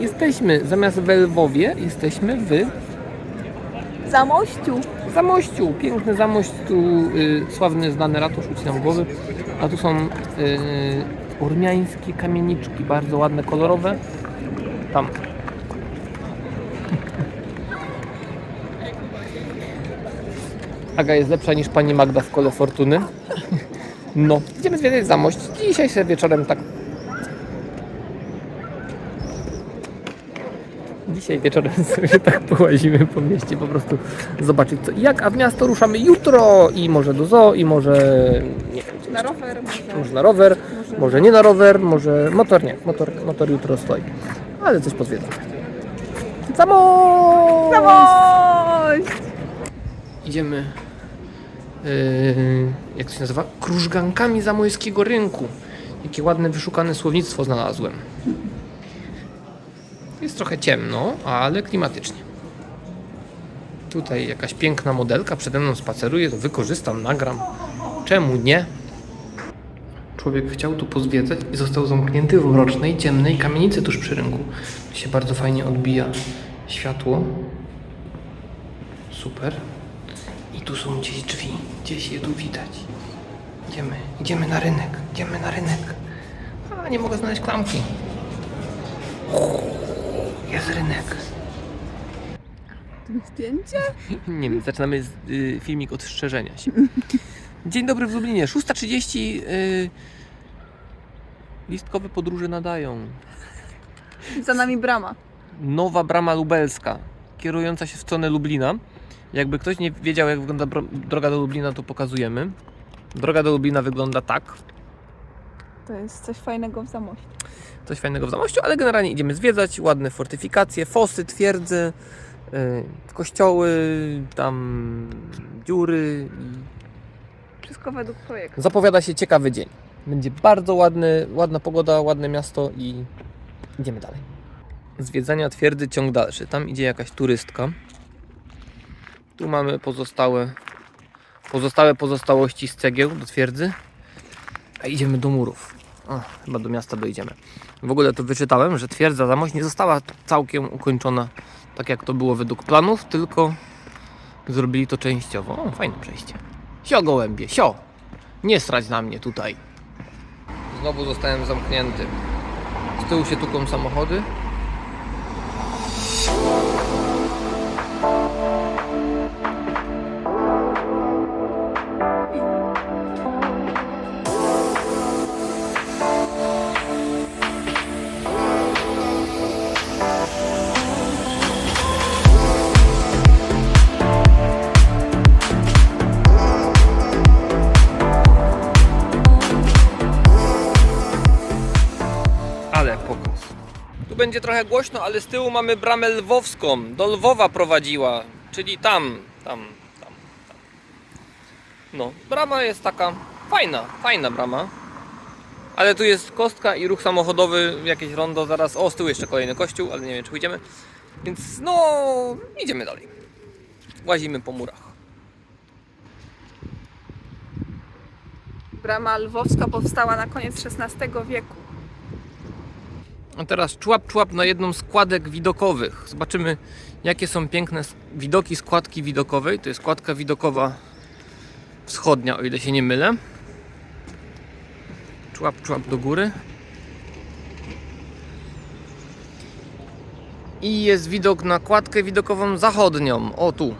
Jesteśmy, zamiast w Lwowie, jesteśmy w Zamościu. Zamościu. Piękny Zamość, tu y, sławny, znany ratusz, ucinam głowy. A tu są y, ormiańskie kamieniczki, bardzo ładne, kolorowe. Tam. Aga jest lepsza niż pani Magda w kole fortuny. No, idziemy zwiedzać Zamość. Dzisiaj sobie wieczorem tak Dzisiaj wieczorem sobie tak połazimy po mieście, po prostu zobaczyć co i jak, a w miasto ruszamy jutro i może do zoo i może nie wiem, Na rower może. może na rower, Może- może nie na rower, może motor nie, motor, motor jutro stoi, ale coś pozwiedzamy. Samo! Zamość! Idziemy, yy, jak to się nazywa? Krużgankami zamojskiego rynku. Jakie ładne, wyszukane słownictwo znalazłem. Jest trochę ciemno, ale klimatycznie. Tutaj jakaś piękna modelka przede mną spaceruje, to wykorzystam, nagram. Czemu nie? Człowiek chciał tu pozwiedzać i został zamknięty w mrocznej, ciemnej kamienicy tuż przy rynku. Tu się bardzo fajnie odbija światło. Super. I tu są gdzieś drzwi, gdzieś je tu widać. Idziemy, idziemy na rynek, idziemy na rynek. A, nie mogę znaleźć klamki. Jest rynek. Zdjęcie? Nie wiem, zaczynamy z, y, filmik od strzeżenia się. Dzień dobry w Lublinie, 6.30. Y, listkowe podróże nadają. Za nami brama. Nowa brama lubelska, kierująca się w stronę Lublina. Jakby ktoś nie wiedział, jak wygląda bro- droga do Lublina, to pokazujemy. Droga do Lublina wygląda tak. To jest coś fajnego w Zamościu. Coś fajnego w Zamościu, ale generalnie idziemy zwiedzać. Ładne fortyfikacje, fosy, twierdze, y, kościoły, tam dziury. Wszystko według projektu. Zapowiada się ciekawy dzień. Będzie bardzo ładny, ładna pogoda, ładne miasto i idziemy dalej. Zwiedzania twierdzy ciąg dalszy. Tam idzie jakaś turystka. Tu mamy pozostałe, pozostałe pozostałości z cegieł do twierdzy. A idziemy do murów. Chyba do miasta dojdziemy. W ogóle to wyczytałem, że twierdza Zamość nie została całkiem ukończona tak jak to było według planów, tylko zrobili to częściowo. O, fajne przejście. Sio gołębie, sio! Nie strać na mnie tutaj. Znowu zostałem zamknięty. Z tyłu się tuką samochody. Tu będzie trochę głośno, ale z tyłu mamy bramę lwowską. Do Lwowa prowadziła, czyli tam, tam, tam, tam. No, brama jest taka fajna, fajna brama. Ale tu jest kostka i ruch samochodowy, jakieś rondo zaraz. O, z tyłu jeszcze kolejny kościół, ale nie wiem czy pójdziemy. Więc no, idziemy dalej. Łazimy po murach. Brama lwowska powstała na koniec XVI wieku. A teraz człap, człap na jedną z składek widokowych. Zobaczymy, jakie są piękne widoki składki widokowej. To jest składka widokowa wschodnia, o ile się nie mylę. Człap, człap do góry. I jest widok na kładkę widokową zachodnią. O tu.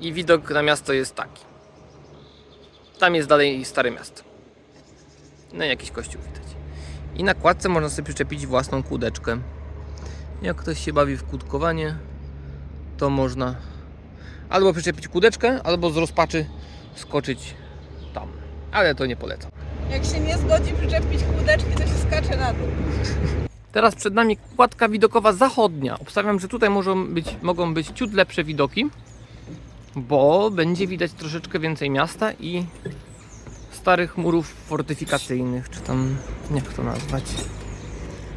I widok na miasto jest taki. Tam jest dalej Stare Miasto. No i jakiś kościół widać. I na kładce można sobie przyczepić własną kłódeczkę. Jak ktoś się bawi w kłódkowanie, to można albo przyczepić kłódeczkę, albo z rozpaczy skoczyć tam. Ale to nie polecam. Jak się nie zgodzi przyczepić kłódeczki, to się skacze na dół. Teraz przed nami kładka widokowa zachodnia. Obstawiam, że tutaj mogą być, mogą być ciut lepsze widoki, bo będzie widać troszeczkę więcej miasta i starych murów fortyfikacyjnych, czy tam jak to nazwać.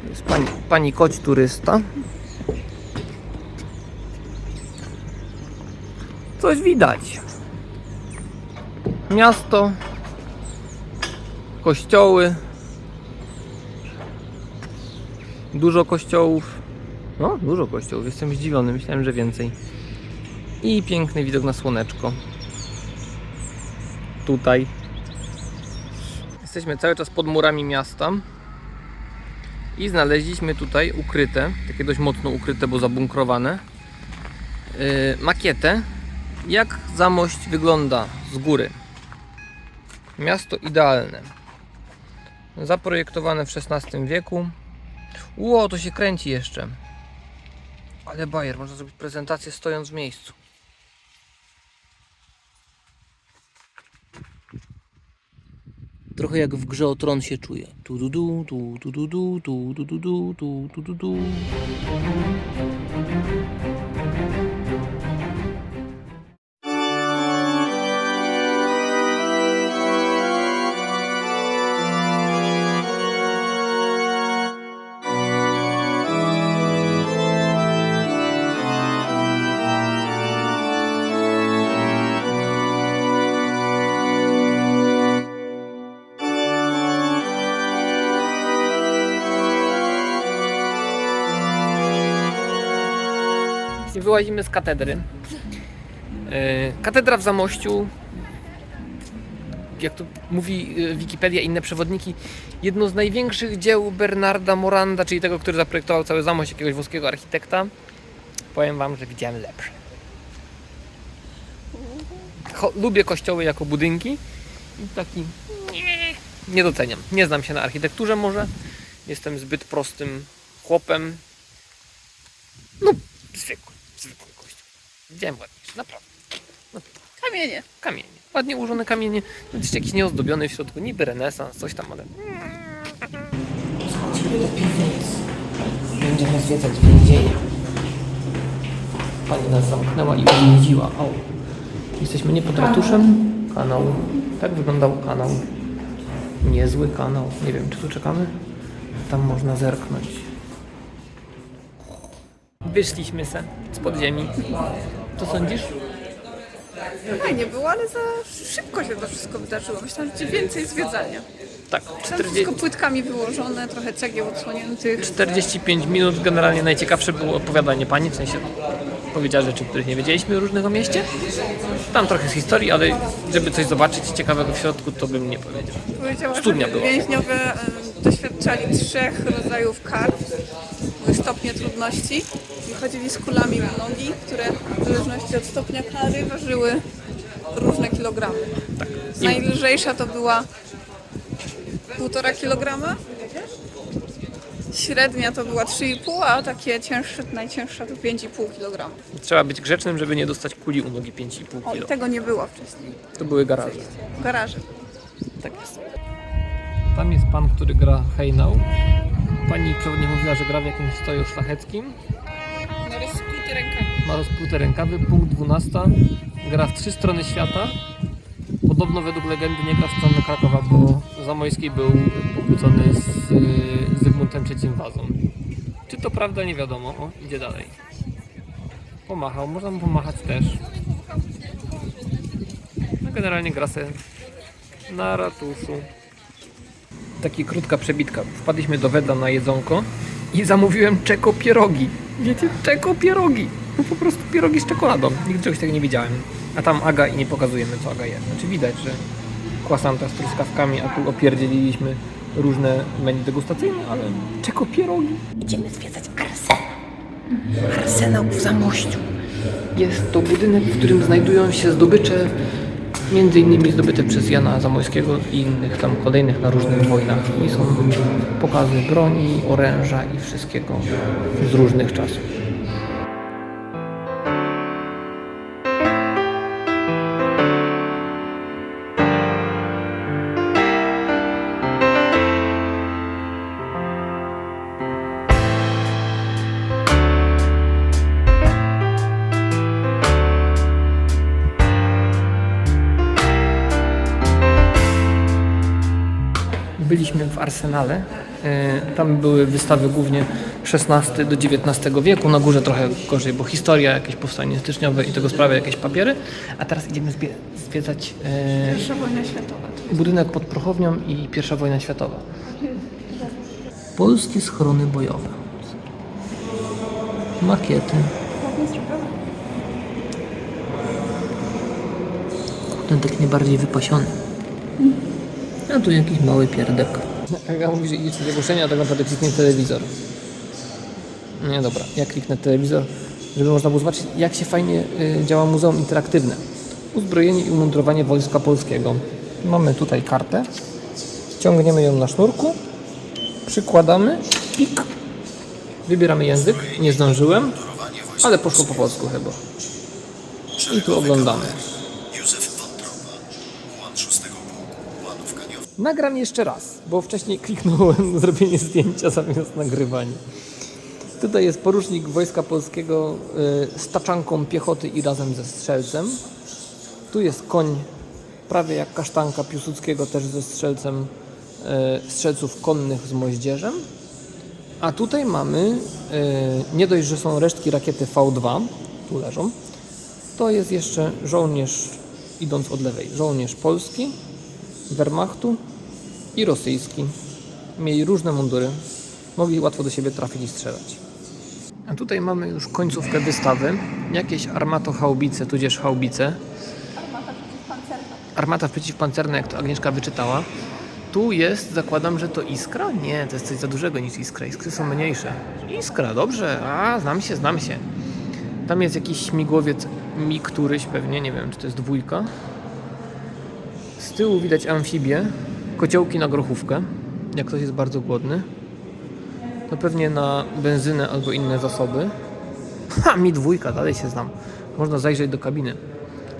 Jest pani, pani koć turysta. Coś widać. Miasto, kościoły, Dużo kościołów. No, dużo kościołów. Jestem zdziwiony. Myślałem, że więcej. I piękny widok na słoneczko. Tutaj. Jesteśmy cały czas pod murami miasta. I znaleźliśmy tutaj ukryte, takie dość mocno ukryte, bo zabunkrowane, yy, makietę, jak Zamość wygląda z góry. Miasto idealne. Zaprojektowane w XVI wieku. Ło, to się kręci jeszcze. Ale bajer, można zrobić prezentację stojąc w miejscu. Trochę jak w grze o tron się czuję. Tu du du, tu tu du du, tu tu du du, du du. Wyłazimy z katedry. E, Katedra w Zamościu, jak to mówi e, Wikipedia i inne przewodniki, jedno z największych dzieł Bernarda Moranda, czyli tego, który zaprojektował cały Zamość, jakiegoś włoskiego architekta. Powiem Wam, że widziałem lepsze. Lubię kościoły jako budynki i taki nie, doceniam. Nie znam się na architekturze może. Jestem zbyt prostym chłopem. No, zwykły, zwykły kościół. Widziałem ładniejszy, naprawdę. Kamienie. Kamienie. Ładnie ułożone kamienie. Jeszcze jakiś nieozdobiony w środku, niby renesans, coś tam, ale... Schodzimy do piwnic. Będziemy zwiedzać więzienia. Pani nas zamknęła i uwięziła. O. Jesteśmy nie pod ratuszem. Kanał. Tak wyglądał kanał. Niezły kanał. Nie wiem, czy tu czekamy? Tam można zerknąć. Wyszliśmy se z podziemi. Co sądzisz? Fajnie było, ale za szybko się to wszystko wydarzyło. Myślałam, że będzie więcej zwiedzania. Tak, Tam 40, wszystko płytkami wyłożone, trochę cegieł odsłoniętych. 45 minut. Generalnie najciekawsze było opowiadanie pani, w sensie powiedziała rzeczy, których nie wiedzieliśmy różnych o mieście. Tam trochę z historii, ale żeby coś zobaczyć ciekawego w środku, to bym nie powiedział. Powiedziała, Studnia że była. więźniowie em, doświadczali trzech rodzajów kar, stopnie trudności i chodzili z kulami w nogi, które w zależności od stopnia kary ważyły różne kilogramy. I- Najlżejsza to była półtora kilograma, średnia to była 3,5, a takie cięższe, najcięższa to 5,5 kg. Trzeba być grzecznym, żeby nie dostać kuli u nogi 5,5 O, i kg. tego nie było wcześniej To były garaże. w garażu. Tak jest. Tam jest pan, który gra hejnał. Pani przewodnie mówiła, że gra w jakimś stoju szlacheckim. No rozkute rękami. Ma rozplute rękawy, punkt 12. Gra w trzy strony świata. Podobno według legendy nie gra w stronę Krakowa, bo Zamojski był pokłócony z y, Zygmuntem III Wazą. Czy to prawda, nie wiadomo. O, idzie dalej. Pomachał, można mu pomachać też. No generalnie gra se na ratuszu. Taka krótka przebitka. Wpadliśmy do Weda na jedzonko i zamówiłem czeko pierogi. Wiecie, czeko pierogi. No po prostu pierogi z czekoladą. Nigdy czegoś takiego nie widziałem. A tam Aga i nie pokazujemy co Aga je. Znaczy widać, że kwasanta z truskawkami, a tu opierdzieliliśmy różne menu degustacyjne, ale czeko pierogi. Idziemy zwiedzać Arsenał. Arsenał w Zamościu. Jest to budynek, w którym znajdują się zdobycze, między innymi zdobyte przez Jana Zamojskiego i innych tam kolejnych na różnych wojnach. I są pokazy broni, oręża i wszystkiego z różnych czasów. Byliśmy w Arsenale. E, Tam były wystawy głównie XVI do XIX wieku. Na górze trochę gorzej, bo historia, jakieś powstanie styczniowe i tego sprawia jakieś papiery. A teraz idziemy zwiedzać e, Pierwsza wojna światowa. budynek pod Prochownią i pierwsza wojna światowa. Polskie schrony bojowe. Makiety. Ten taki najbardziej wypasiony. A tu jakiś mały pierdek. Ja mówi, że idzie coś ogłoszenia, a tak naprawdę kliknie telewizor. Nie, dobra. Ja kliknę telewizor, żeby można było zobaczyć, jak się fajnie y, działa Muzeum Interaktywne. Uzbrojenie i umundurowanie Wojska Polskiego. Mamy tutaj kartę. Ciągniemy ją na sznurku. Przykładamy. Pik. Wybieramy język. Nie zdążyłem, ale poszło po polsku chyba. I tu oglądamy. Nagram jeszcze raz, bo wcześniej kliknąłem zrobienie zdjęcia zamiast nagrywania. Tutaj jest porucznik Wojska Polskiego y, z taczanką piechoty i razem ze strzelcem. Tu jest koń prawie jak kasztanka Piłsudskiego też ze strzelcem y, strzelców konnych z moździerzem. A tutaj mamy, y, nie dość, że są resztki rakiety V2, tu leżą, to jest jeszcze żołnierz, idąc od lewej, żołnierz polski, Wehrmachtu i rosyjski. Mieli różne mundury. Mogli łatwo do siebie trafić i strzelać. A tutaj mamy już końcówkę wystawy. Jakieś armato-haubice, tudzież haubice. Armata przeciwpancerna, jak to Agnieszka wyczytała. Tu jest, zakładam, że to iskra? Nie, to jest coś za dużego niż iskra. Iskry są mniejsze. Iskra, dobrze. A, znam się, znam się. Tam jest jakiś śmigłowiec mi któryś pewnie, nie wiem, czy to jest dwójka. Z tyłu widać amfibię, kociołki na grochówkę, jak ktoś jest bardzo głodny. To pewnie na benzynę albo inne zasoby. Ha, mi dwójka, dalej się znam. Można zajrzeć do kabiny.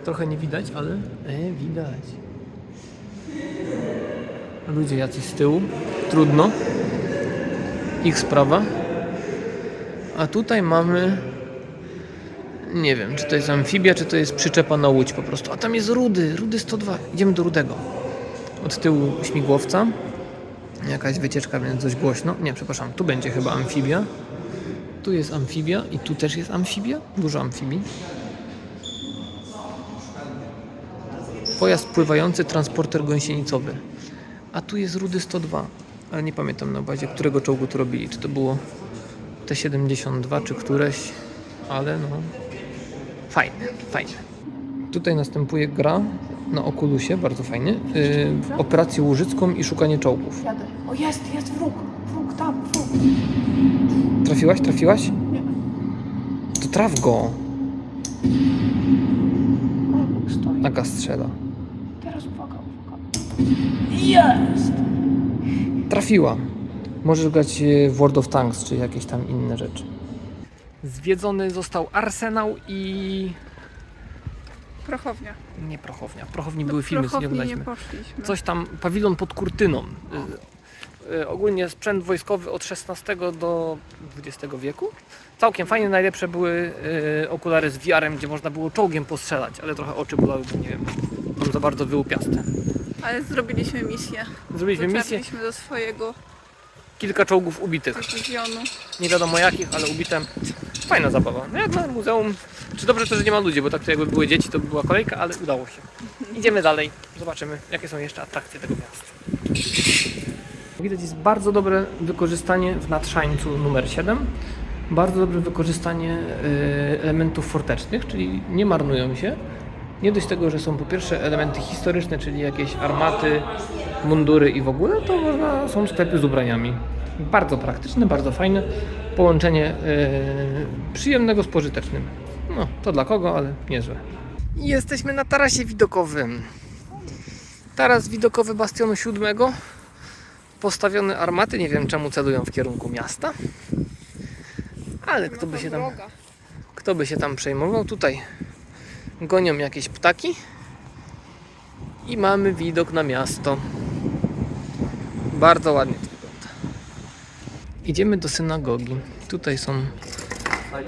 Trochę nie widać, ale e, widać. Ludzie jacyś z tyłu. Trudno. Ich sprawa. A tutaj mamy nie wiem, czy to jest amfibia, czy to jest przyczepa na łódź po prostu. A tam jest rudy, rudy 102. Idziemy do rudego. Od tyłu śmigłowca. Jakaś wycieczka, więc dość głośno. Nie, przepraszam, tu będzie chyba amfibia. Tu jest amfibia i tu też jest amfibia. Dużo amfibii. Pojazd pływający, transporter gąsienicowy. A tu jest rudy 102. Ale nie pamiętam na bazie, którego czołgu tu robili. Czy to było T-72, czy któreś. Ale no, Fajne, fajne. Tutaj następuje gra na Oculusie, bardzo fajny, yy, operację łużycką i szukanie czołgów. Jadę. O jest, jest wróg. Wróg tam, wróg. Trafiłaś, trafiłaś? Nie. To traf go. Stoi. Aga strzela. Teraz uwaga, uwaga. Jest! Trafiła. Możesz grać yy, w World of Tanks, czy jakieś tam inne rzeczy. Zwiedzony został arsenał i... Prochownia. Nie prochownia. Prochowni były filmy, nie nie oglądaliśmy. poszliśmy. Coś tam, pawilon pod kurtyną. Y, y, ogólnie sprzęt wojskowy od XVI do XX wieku. Całkiem fajnie, najlepsze były y, okulary z VR-em, gdzie można było czołgiem postrzelać, ale trochę oczy były, nie wiem, tam za bardzo wyłupiaste. Ale zrobiliśmy misję. Zrobiliśmy misję, do swojego kilka czołgów ubitych. Nie wiadomo jakich, ale ubite. Fajna zabawa. No jak na muzeum. Czy dobrze to, że nie ma ludzi, bo tak to jakby były dzieci, to by była kolejka, ale udało się. Idziemy dalej, zobaczymy jakie są jeszcze atrakcje tego miasta. Widać jest bardzo dobre wykorzystanie w nadszańcu numer 7. Bardzo dobre wykorzystanie y, elementów fortecznych, czyli nie marnują się. Nie dość tego, że są po pierwsze elementy historyczne, czyli jakieś armaty, mundury i w ogóle, to można, są sklepy z ubraniami. Bardzo praktyczne, bardzo fajne. Połączenie y, przyjemnego z pożytecznym. No, to dla kogo, ale niezłe. Jesteśmy na tarasie widokowym. Taras widokowy Bastionu VII. Postawione armaty, nie wiem czemu celują w kierunku miasta. Ale kto by się tam, kto by się tam przejmował? Tutaj gonią jakieś ptaki. I mamy widok na miasto. Bardzo ładnie to wygląda. Idziemy do synagogi. Tutaj są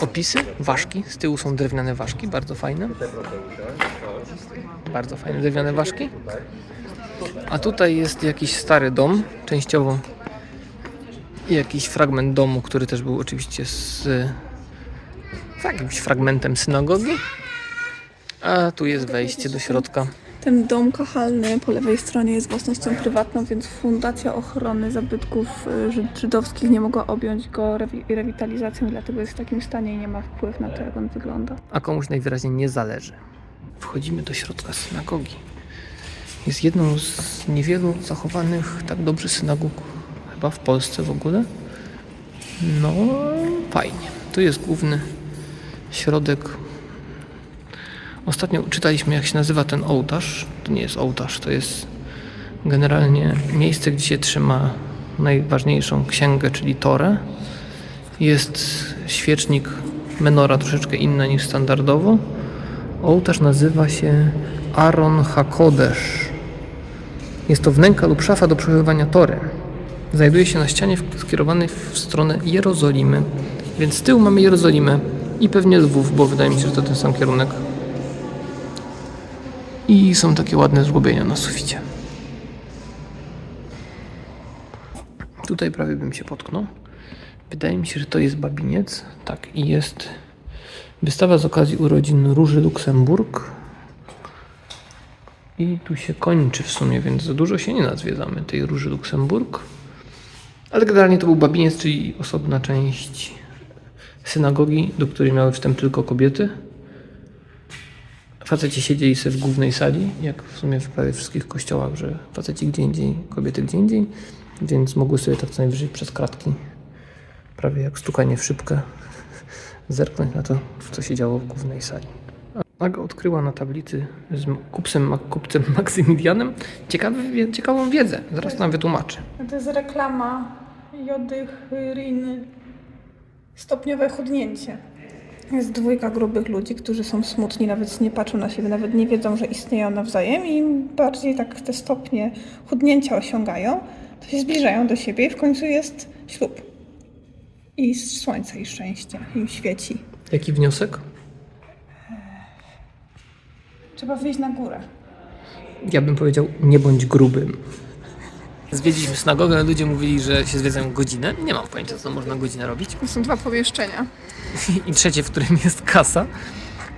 opisy, ważki. Z tyłu są drewniane ważki, bardzo fajne. Bardzo fajne drewniane ważki. A tutaj jest jakiś stary dom, częściowo jakiś fragment domu, który też był oczywiście z, z jakimś fragmentem synagogi. A tu jest wejście do środka. Ten dom kachalny po lewej stronie jest własnością prywatną, więc Fundacja Ochrony Zabytków y, Żyd- Żydowskich nie mogła objąć go rewi- rewitalizacją, dlatego jest w takim stanie i nie ma wpływu na to, jak on wygląda. a komuś najwyraźniej nie zależy. Wchodzimy do środka synagogi. Jest jedną z niewielu zachowanych tak dobrze synagog chyba w Polsce w ogóle. No, fajnie. Tu jest główny środek. Ostatnio czytaliśmy, jak się nazywa ten ołtarz. To nie jest ołtarz, to jest generalnie miejsce, gdzie się trzyma najważniejszą księgę, czyli Torę. Jest świecznik, menora troszeczkę inna niż standardowo. Ołtarz nazywa się Aaron Hakodesz. Jest to wnęka lub szafa do przechowywania tory. Znajduje się na ścianie skierowanej w stronę Jerozolimy, więc z tyłu mamy Jerozolimę i pewnie Lwów, bo wydaje mi się, że to ten sam kierunek. I są takie ładne zgłobienia na suficie. Tutaj prawie bym się potknął. Wydaje mi się, że to jest babiniec. Tak, i jest wystawa z okazji urodzin Róży Luksemburg. I tu się kończy w sumie, więc za dużo się nie nazwiedzamy tej Róży Luksemburg. Ale generalnie to był babiniec, czyli osobna część synagogi, do której miały wstęp tylko kobiety. Faceci siedzieli sobie w głównej sali, jak w sumie w prawie wszystkich kościołach, że faceci gdzie indziej, kobiety gdzie indziej, więc mogły sobie tak co najwyżej przez kratki, prawie jak stukanie w szybkę, zerknąć na to, co się działo w głównej sali. Aga odkryła na tablicy z kupcem, kupcem Maksymilianem ciekawy, ciekawą wiedzę. Zaraz nam wytłumaczy. To jest reklama jodychriny. Stopniowe chudnięcie. Jest dwójka grubych ludzi, którzy są smutni, nawet nie patrzą na siebie, nawet nie wiedzą, że istnieją nawzajem i im bardziej tak te stopnie chudnięcia osiągają, to się zbliżają do siebie i w końcu jest ślub. I słońce i szczęście im świeci. Jaki wniosek? Trzeba wyjść na górę. Ja bym powiedział, nie bądź grubym. Zwiedziliśmy synagogę, ludzie mówili, że się zwiedzają godzinę. Nie mam pojęcia, co można godzinę robić. To są dwa pomieszczenia. I trzecie, w którym jest kasa.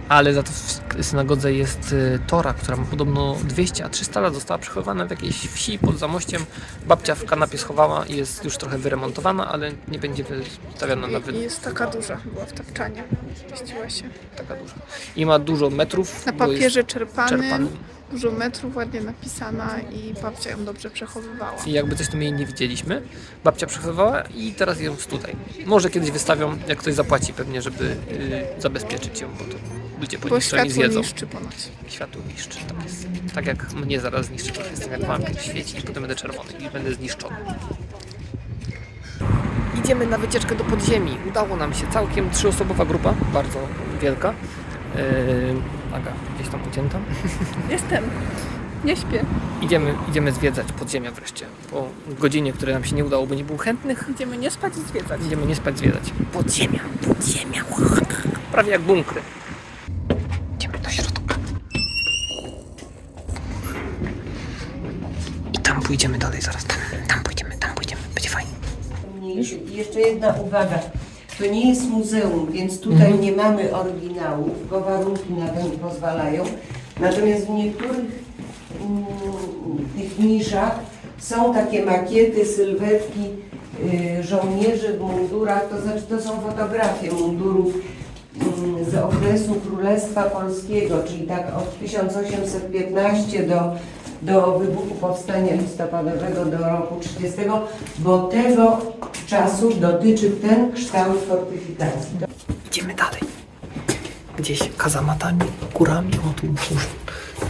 Ale za to w synagodze jest y, Tora, która ma podobno 200, a 300 lat została przechowywana w jakiejś wsi pod zamościem. Babcia w kanapie schowała i jest już trochę wyremontowana, ale nie będzie wystawiona na I, wy... I jest taka duża, była w tapczanie. Zmieściła się. taka duża. I ma dużo metrów. Na bo jest papierze czerpanym, czerpanym. Dużo metrów, ładnie napisana i babcia ją dobrze przechowywała. I jakby coś to my jej nie widzieliśmy. Babcia przechowywała i teraz ją jest tutaj. Może kiedyś wystawią, jak ktoś zapłaci pewnie, żeby y, zabezpieczyć ją, bo to ludzie Bo poniszczą i światło zjedzą. niszczy ponoć. Światło niszczy, tak jest. Tak jak mnie zaraz zniszczy, trochę jestem jak wampir świeci i potem będę czerwony i będę zniszczony. Idziemy na wycieczkę do podziemi. Udało nam się całkiem trzyosobowa grupa, bardzo wielka. Yy, Aga, gdzieś tam ucięta. Jestem. Nie śpię. Idziemy, idziemy zwiedzać podziemia wreszcie. Po godzinie, której nam się nie udało, bo nie było chętnych, Idziemy nie spać i zwiedzać. Idziemy nie spać, zwiedzać. Podziemia, podziemia. Prawie jak bunkry. Idziemy do środka. I tam pójdziemy dalej zaraz. Tam, tam pójdziemy, tam pójdziemy. Będzie fajnie. jeszcze jedna uwaga. To nie jest muzeum, więc tutaj nie mamy oryginałów, bo warunki na to nie pozwalają. Natomiast w niektórych mm, tych niszach są takie makiety, sylwetki y, żołnierzy w mundurach, to znaczy to są fotografie mundurów mm, z okresu Królestwa Polskiego, czyli tak od 1815 do, do wybuchu Powstania Listopadowego do roku 30, bo tego czasu dotyczy ten kształt fortyfikacji. Idziemy dalej. Gdzieś kazamatami, górami. O, tu już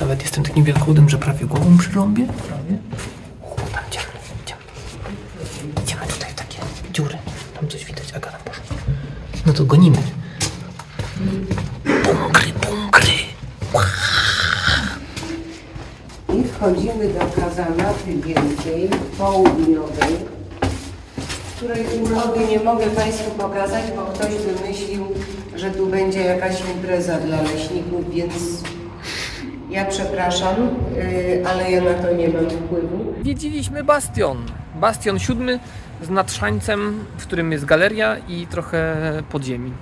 nawet jestem takim wielkoudem, że prawie głową przyrąbię. Prawie. O, tam idziemy, idziemy. Idziemy tutaj w takie dziury. Tam coś widać, Aga tam poszła. No to gonimy. Bunkry, bunkry. I wchodzimy do kazamaty wielkiej, południowej, której urody nie mogę Państwu pokazać, bo ktoś wymyślił, że tu będzie jakaś impreza dla leśników, więc ja przepraszam, yy, ale ja na to nie mam wpływu. Wiedzieliśmy bastion. Bastion siódmy z nadszańcem, w którym jest galeria i trochę podziemi.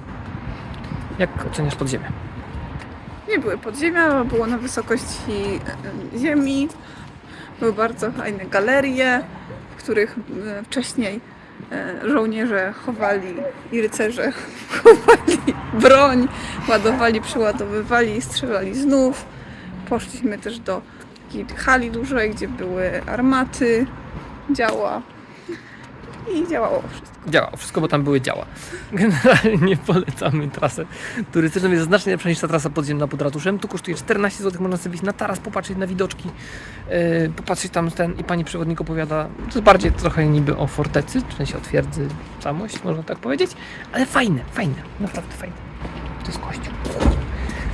Jak oceniasz podziemie? Nie były podziemia, było na wysokości e, ziemi. Były bardzo fajne galerie, w których e, wcześniej e, żołnierze chowali i rycerze chowali broń, ładowali, przeładowywali, strzelali znów. Poszliśmy też do takiej hali dużej, gdzie były armaty, działa i działało wszystko. Działało wszystko, bo tam były działa. Generalnie polecamy trasę turystyczną. Jest znacznie lepsza niż ta trasa podziemna pod ratuszem. Tu kosztuje 14 zł. Można sobie wyjść na taras, popatrzeć na widoczki, yy, popatrzeć tam ten i pani przewodnik opowiada. To jest bardziej trochę niby o fortecy, w sensie o twierdzy samość, można tak powiedzieć. Ale fajne, fajne, naprawdę fajne. To jest kościół.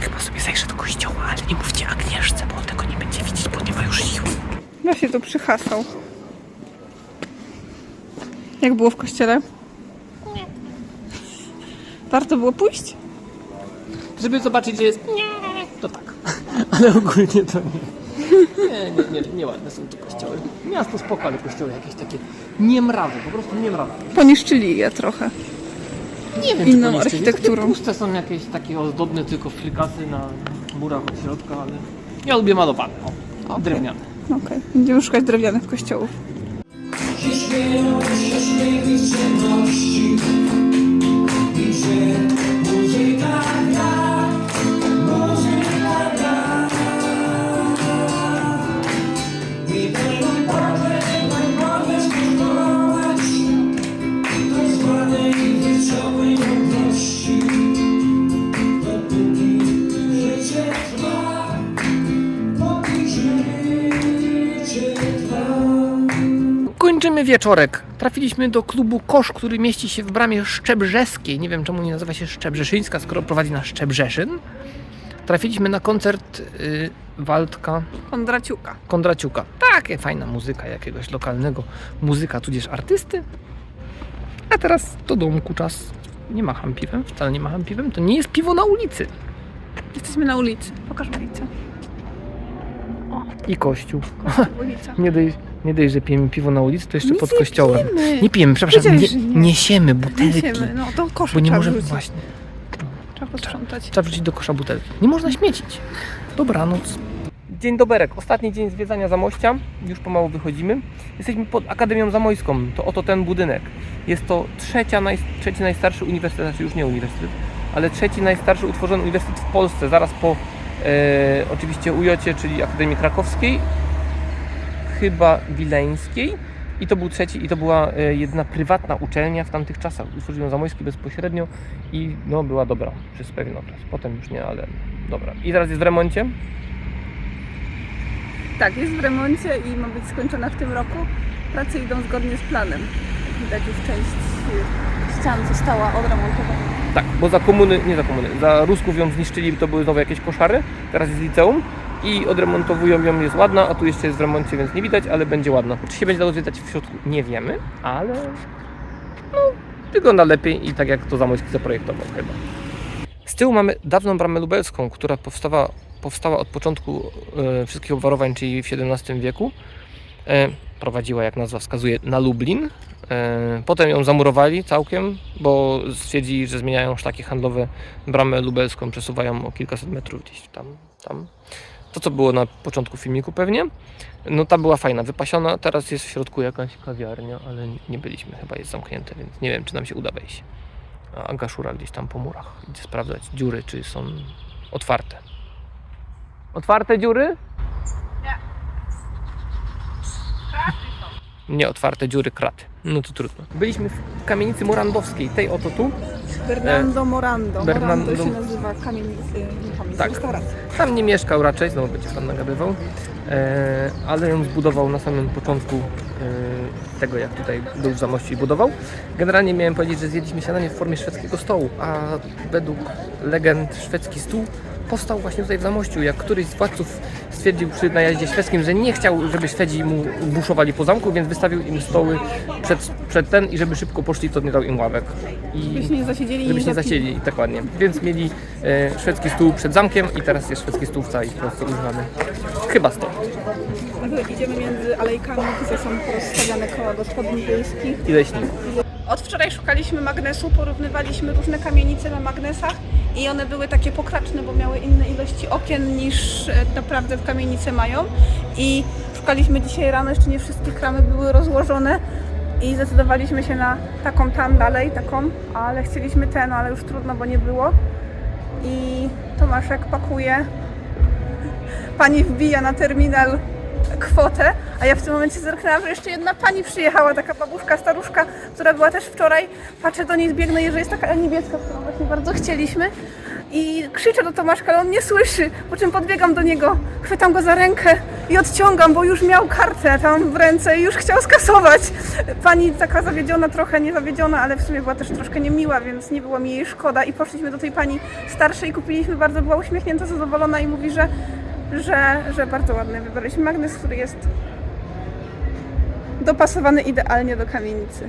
Chyba sobie zajrzę do kościoła, ale nie mówcie Agnieszce, bo on tego nie będzie widzieć, bo nie ma już sił. Właśnie tu przyhasał. Jak było w kościele? Warto było pójść? Żeby zobaczyć, gdzie jest nie, to tak. Ale ogólnie to nie. Nie, nie, nie, nieładne są tu kościoły. Miasto spoko, ale kościoły jakieś takie niemrawe, po prostu niemrawe. Poniszczyli je trochę. Nie wiem, Inną czy architekturą. Puste są jakieś takie ozdobne tylko frykasy na murach od środka, ale ja lubię malowane, o, drewniane. Okej, będziemy szukać drewnianych kościołów się się i ciemności. Muzyka tak, tak. Kończymy wieczorek. Trafiliśmy do klubu Kosz, który mieści się w bramie Szczebrzeskiej. Nie wiem czemu nie nazywa się Szczebrzeszyńska, skoro prowadzi na Szczebrzeszyn. Trafiliśmy na koncert y, Waldka Kondraciuka. Kondraciuka. Takie fajna muzyka jakiegoś lokalnego muzyka, tudzież artysty. A teraz do domku czas. Nie macham piwem, wcale nie macham piwem. To nie jest piwo na ulicy. Jesteśmy na ulicy. Pokaż ulicę. I kościół. Ulica. Nie dej, nie dej że pijemy piwo na ulicy, to jeszcze Nic pod nie kościołem. pijemy. Nie pijemy, przepraszam, nie, nie. niesiemy butelki. Niesiemy. No to kosza Bo nie trzeba możemy, wrzucić. właśnie, Trzeba posprzątać. trzeba wrzucić do kosza butelki. Nie można śmiecić. Dobranoc. Dzień doberek, ostatni dzień zwiedzania Zamościa. Już pomału wychodzimy. Jesteśmy pod Akademią Zamojską. To oto ten budynek. Jest to trzecia, naj, trzeci najstarszy uniwersytet, znaczy już nie uniwersytet, ale trzeci najstarszy utworzony uniwersytet w Polsce. Zaraz po e, oczywiście UJ, czyli Akademii Krakowskiej, chyba Wileńskiej. I to był trzeci, i to była e, jedna prywatna uczelnia w tamtych czasach. Utworzył ją Zamojski bezpośrednio i no, była dobra przez pewien okres. Potem już nie, ale dobra. I teraz jest w remoncie. Tak, jest w remoncie i ma być skończona w tym roku. Prace idą zgodnie z planem. Jak widać już część y, ścian została odremontowana. Tak, bo za komuny, nie za komuny, za Rusków ją zniszczyli, to były znowu jakieś koszary. Teraz jest liceum i odremontowują ją, jest ładna, a tu jeszcze jest w remoncie, więc nie widać, ale będzie ładna. Czy się będzie dało zwiedzać w środku? Nie wiemy, ale no, wygląda lepiej i tak jak to Zamojski zaprojektował chyba. Z tyłu mamy dawną bramę lubelską, która powstała, powstała od początku e, wszystkich obwarowań, czyli w XVII wieku. E, prowadziła, jak nazwa wskazuje, na Lublin. E, potem ją zamurowali całkiem, bo stwierdzili, że zmieniają szlaki handlowe. Bramę lubelską przesuwają o kilkaset metrów gdzieś tam. tam. To, co było na początku filmiku pewnie. No ta była fajna, wypasiona. Teraz jest w środku jakaś kawiarnia, ale nie byliśmy, chyba jest zamknięte, więc nie wiem, czy nam się uda wejść. A Agaszura gdzieś tam po murach idzie sprawdzać dziury, czy są otwarte. Otwarte dziury? Nie, otwarte dziury, kraty. No to trudno. Byliśmy w kamienicy morandowskiej, tej oto tu. Bernardo Morando. Bernardo- Morando się nazywa pamiętam, Tak. Tam nie mieszkał raczej, znowu będzie pan nagabywał, e, ale ją zbudował na samym początku e, tego, jak tutaj był w Zamościu i budował. Generalnie miałem powiedzieć, że zjedliśmy śniadanie w formie szwedzkiego stołu, a według legend szwedzki stół powstał właśnie tutaj w Zamościu, jak któryś z władców stwierdził przy najeździe szwedzkim, że nie chciał, żeby Szwedzi mu buszowali po zamku, więc wystawił im stoły przed, przed ten i żeby szybko poszli, to nie dał im ławek. I nie zasiedzieli i żeby się nie zapili. zasiedli, tak ładnie. Więc mieli e, szwedzki stół przed zamkiem i teraz jest szwedzki stół w całej po prostu używany. Chyba stąd. Idziemy między alejkami, gdzie są porozstawiane koła gospodyń wiejskich. I leśników. Od wczoraj szukaliśmy magnesu, porównywaliśmy różne kamienice na magnesach i one były takie pokraczne, bo miały inne ilości okien niż e, naprawdę w kamienicy mają. I szukaliśmy dzisiaj rano, jeszcze nie wszystkie kramy były rozłożone i zdecydowaliśmy się na taką tam dalej, taką, ale chcieliśmy ten, ale już trudno, bo nie było. I Tomaszek pakuje pani wbija na terminal kwotę, a ja w tym momencie zerknęłam, że jeszcze jedna pani przyjechała, taka babuszka, staruszka, która była też wczoraj. Patrzę do niej, zbiegnę, że jest taka niebieska, którą właśnie bardzo chcieliśmy. I krzyczę do Tomaszka, ale on nie słyszy, po czym podbiegam do niego, chwytam go za rękę i odciągam, bo już miał kartę tam w ręce i już chciał skasować. Pani taka zawiedziona, trochę nie zawiedziona, ale w sumie była też troszkę niemiła, więc nie było mi jej szkoda i poszliśmy do tej pani starszej, kupiliśmy, bardzo była uśmiechnięta, zadowolona i mówi, że że, że bardzo ładny wybraliśmy magnes, który jest dopasowany idealnie do kamienicy.